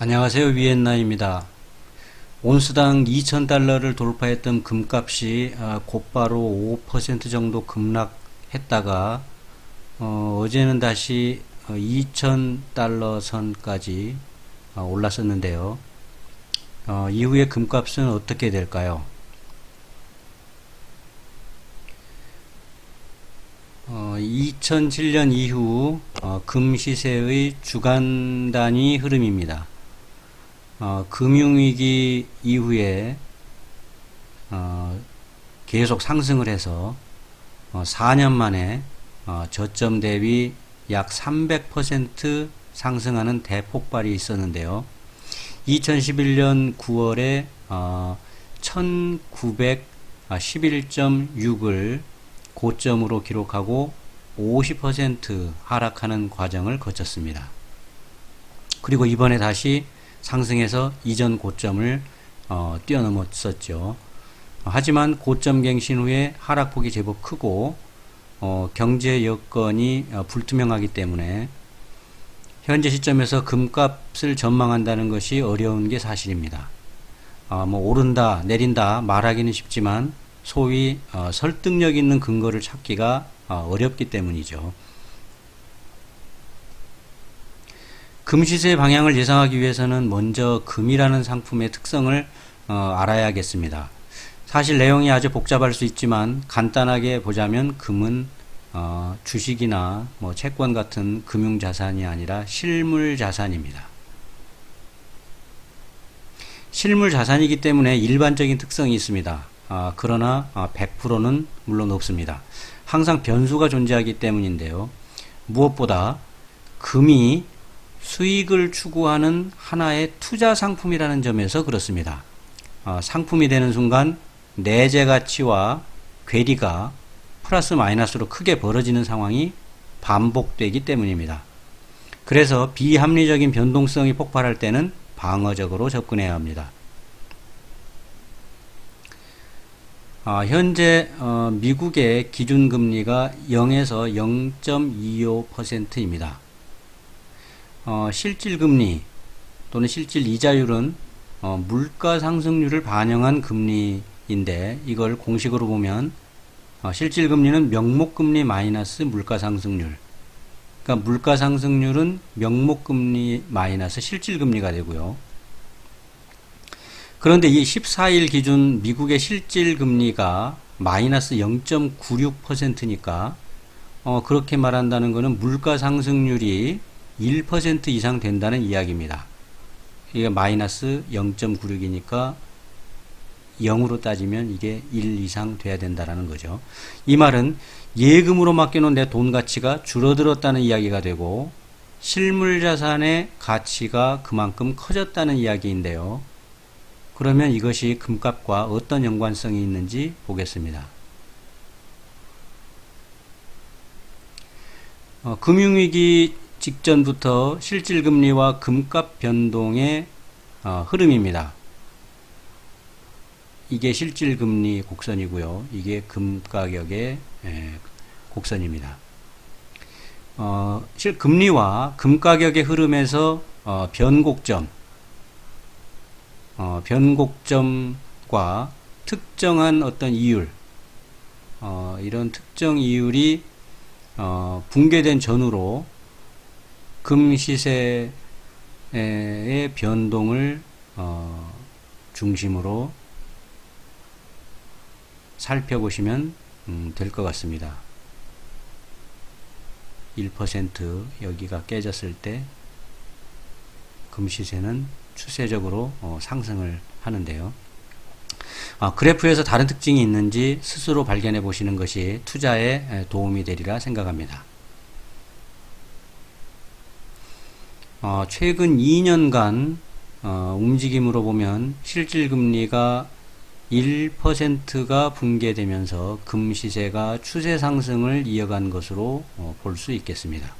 안녕하세요. 위엔나입니다. 온스당 2,000달러를 돌파했던 금값이 아, 곧바로 5% 정도 급락했다가 어, 어제는 다시 2,000달러 선까지 어, 올랐었는데요. 어, 이후에 금값은 어떻게 될까요? 어, 2007년 이후 어, 금 시세의 주간 단위 흐름입니다. 어, 금융위기 이후에 어, 계속 상승을 해서 어, 4년 만에 어, 저점 대비 약 300% 상승하는 대폭발이 있었는데요. 2011년 9월에 어, 1911.6을 고점으로 기록하고 50% 하락하는 과정을 거쳤습니다. 그리고 이번에 다시 상승해서 이전 고점을 어, 뛰어넘었었죠. 하지만 고점 갱신 후에 하락폭이 제법 크고 어, 경제 여건이 어, 불투명하기 때문에 현재 시점에서 금값을 전망한다는 것이 어려운 게 사실입니다. 어, 뭐 오른다 내린다 말하기는 쉽지만 소위 어, 설득력 있는 근거를 찾기가 어, 어렵기 때문이죠. 금시세 방향을 예상하기 위해서는 먼저 금이라는 상품의 특성을 어, 알아야겠습니다. 사실 내용이 아주 복잡할 수 있지만 간단하게 보자면 금은 어, 주식이나 뭐 채권 같은 금융 자산이 아니라 실물 자산입니다. 실물 자산이기 때문에 일반적인 특성이 있습니다. 아, 그러나 아, 100%는 물론 없습니다. 항상 변수가 존재하기 때문인데요. 무엇보다 금이 수익을 추구하는 하나의 투자 상품이라는 점에서 그렇습니다. 어, 상품이 되는 순간 내재 가치와 괴리가 플러스 마이너스로 크게 벌어지는 상황이 반복되기 때문입니다. 그래서 비합리적인 변동성이 폭발할 때는 방어적으로 접근해야 합니다. 아, 현재 어, 미국의 기준금리가 0에서 0.25%입니다. 어, 실질금리 또는 실질 이자율은 어, 물가 상승률을 반영한 금리인데 이걸 공식으로 보면 어, 실질금리는 명목금리 마이너스 물가상승률 그러니까 물가상승률은 명목금리 마이너스 실질금리가 되고요. 그런데 이 14일 기준 미국의 실질금리가 마이너스 0.96%니까 어, 그렇게 말한다는 것은 물가상승률이 1% 이상 된다는 이야기입니다. 이게 마이너스 0.96이니까 0으로 따지면 이게 1 이상 돼야 된다라는 거죠. 이 말은 예금으로 맡겨놓은 내 돈 가치가 줄어들었다는 이야기가 되고 실물 자산의 가치가 그만큼 커졌다는 이야기인데요. 그러면 이것이 금값과 어떤 연관성이 있는지 보겠습니다. 어, 금융위기 직전부터 실질금리와 금값 변동의 어, 흐름입니다. 이게 실질금리 곡선이고요. 이게 금가격의 에, 곡선입니다. 어, 실 금리와 금가격의 흐름에서 어, 변곡점, 어, 변곡점과 특정한 어떤 이율, 어, 이런 특정 이율이 어, 붕괴된 전후로 금 시세의 변동을 어, 중심으로 살펴보시면 음, 될것 같습니다. 1% 여기가 깨졌을 때 금시세는 추세적으로 어, 상승을 하는데요. 아, 그래프에서 다른 특징이 있는지 스스로 발견해 보시는 것이 투자에 도움이 되리라 생각합니다. 어, 최근 2년간 어, 움직임으로 보면 실질금리가 1%가 붕괴되면서 금 시세가 추세 상승을 이어간 것으로 어, 볼수 있겠습니다.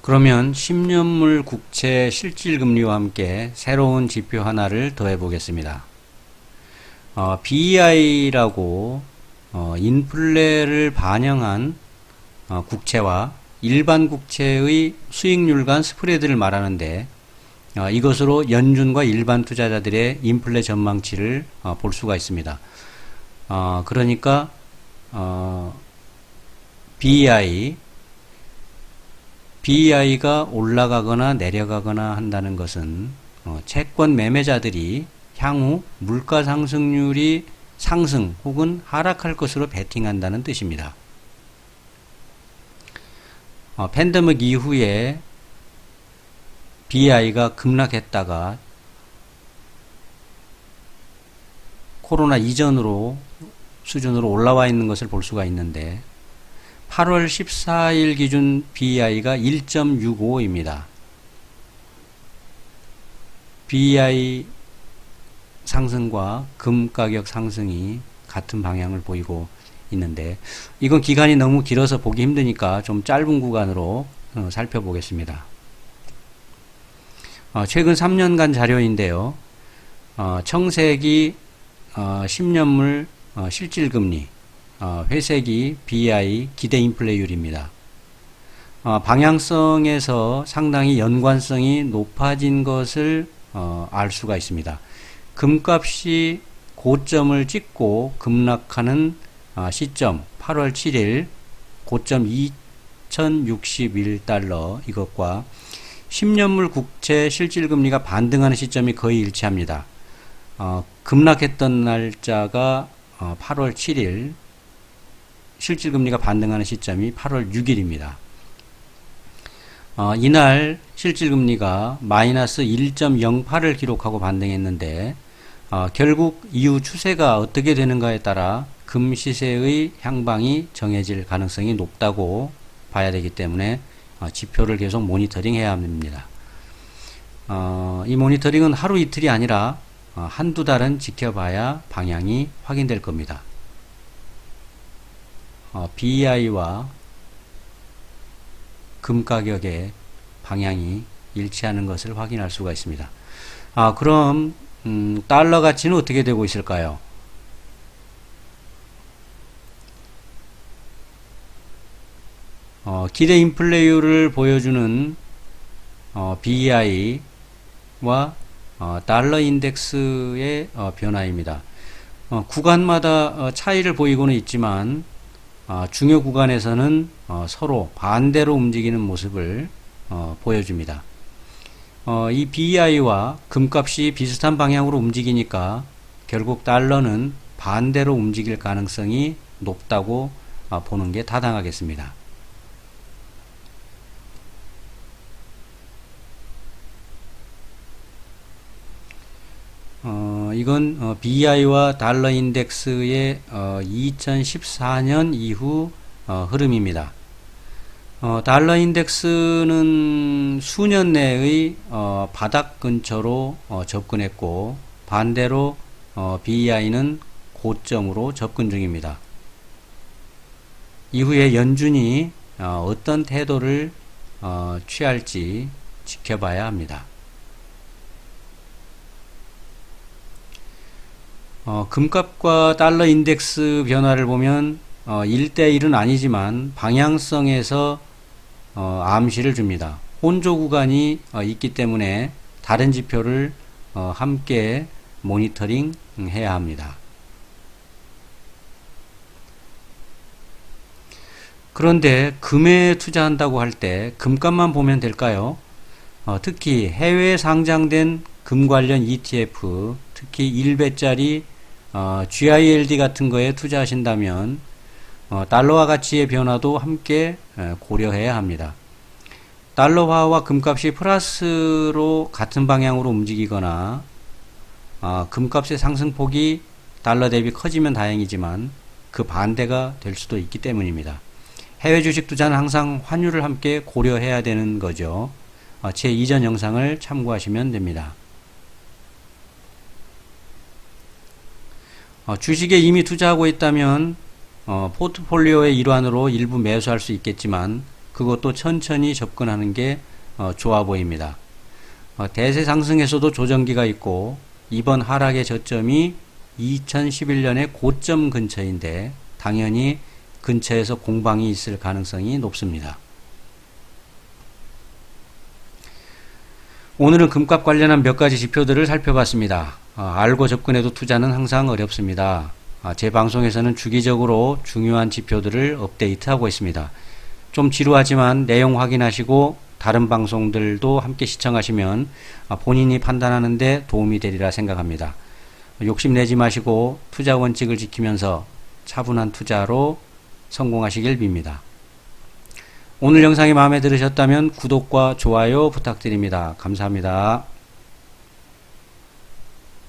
그러면 10년물 국채 실질금리와 함께 새로운 지표 하나를 더해 보겠습니다. 어, BI라고 어, 인플레를 반영한 어, 국채와 일반 국채의 수익률 간 스프레드를 말하는데 어, 이것으로 연준과 일반 투자자들의 인플레 전망치를 어, 볼 수가 있습니다. 어, 그러니까 어, BI BI가 올라가거나 내려가거나 한다는 것은 어, 채권 매매자들이 향후 물가 상승률이 상승 혹은 하락할 것으로 베팅한다는 뜻입니다. 어, 팬데믹 이후에 BI가 급락했다가 코로나 이전으로 수준으로 올라와 있는 것을 볼 수가 있는데 8월 14일 기준 BI가 1.65입니다. BI 상승과 금 가격 상승이 같은 방향을 보이고 있는데 이건 기간이 너무 길어서 보기 힘드니까 좀 짧은 구간으로 어, 살펴보겠습니다. 어, 최근 3년간 자료인데요. 어, 청색이 10년물 실질금리, 회색이 BI 기대 인플레율입니다. 방향성에서 상당히 연관성이 높아진 것을 알 수가 있습니다. 금값이 고점을 찍고 급락하는 시점 8월 7일 고점 2061달러 이것과 10년물 국채 실질금리가 반등하는 시점이 거의 일치합니다. 어, 급락했던 날짜가 어, 8월 7일, 실질금리가 반등하는 시점이 8월 6일입니다. 어, 이날 실질금리가 마이너스 1.08을 기록하고 반등했는데 어, 결국 이후 추세가 어떻게 되는가에 따라 금 시세의 향방이 정해질 가능성이 높다고 봐야 되기 때문에 어, 지표를 계속 모니터링 해야 합니다. 어, 이 모니터링은 하루 이틀이 아니라 어, 한두 달은 지켜봐야 방향이 확인될 겁니다. 어, BI와 금 가격의 방향이 일치하는 것을 확인할 수가 있습니다. 아, 그럼 음, 달러 가치는 어떻게 되고 있을까요? 기대 인플레이율을 보여주는 어, BEI와 어, 달러 인덱스의 어, 변화입니다. 어, 구간마다 어, 차이를 보이고는 있지만 어, 중요 구간에서는 어, 서로 반대로 움직이는 모습을 어, 보여줍니다. 어, 이 BEI와 금값이 비슷한 방향으로 움직이니까 결국 달러는 반대로 움직일 가능성이 높다고 어, 보는 게 타당하겠습니다. 어, 이건 어, BI와 달러 인덱스의 어, 2014년 이후 어, 흐름입니다. 어, 달러 인덱스는 수년 내의 어, 바닥 근처로 어, 접근했고 반대로 어, BI는 고점으로 접근 중입니다. 이후에 연준이 어, 어떤 태도를 어, 취할지 지켜봐야 합니다. 어, 금값과 달러 인덱스 변화를 보면 어, 1대1은 아니지만 방향성에서 어, 암시를 줍니다. 혼조 구간이 어, 있기 때문에 다른 지표를 어, 함께 모니터링 해야 합니다. 그런데 금에 투자한다고 할 때 금값만 보면 될까요? 어, 특히 해외에 상장된 금 관련 ETF, 특히 1배짜리 어, GILD 같은 거에 투자하신다면 어, 달러화 가치의 변화도 함께 에, 고려해야 합니다. 달러화와 금값이 플러스로 같은 방향으로 움직이거나 어, 금값의 상승폭이 달러 대비 커지면 다행이지만 그 반대가 될 수도 있기 때문입니다. 해외 주식 투자는 항상 환율을 함께 고려해야 되는 거죠. 어, 제 이전 영상을 참고하시면 됩니다. 어, 주식에 이미 투자하고 있다면 어, 포트폴리오의 일환으로 일부 매수할 수 있겠지만 그것도 천천히 접근하는 게 어, 좋아 보입니다. 어, 대세 상승에서도 조정기가 있고 이번 하락의 저점이 2011년의 고점 근처인데 당연히 근처에서 공방이 있을 가능성이 높습니다. 오늘은 금값 관련한 몇 가지 지표들을 살펴봤습니다. 아, 알고 접근해도 투자는 항상 어렵습니다. 아, 제 방송에서는 주기적으로 중요한 지표들을 업데이트하고 있습니다. 좀 지루하지만 내용 확인하시고 다른 방송들도 함께 시청하시면 아, 본인이 판단하는데 도움이 되리라 생각합니다. 욕심내지 마시고 투자 원칙을 지키면서 차분한 투자로 성공하시길 빕니다. 오늘 영상이 마음에 들으셨다면 구독과 좋아요 부탁드립니다. 감사합니다.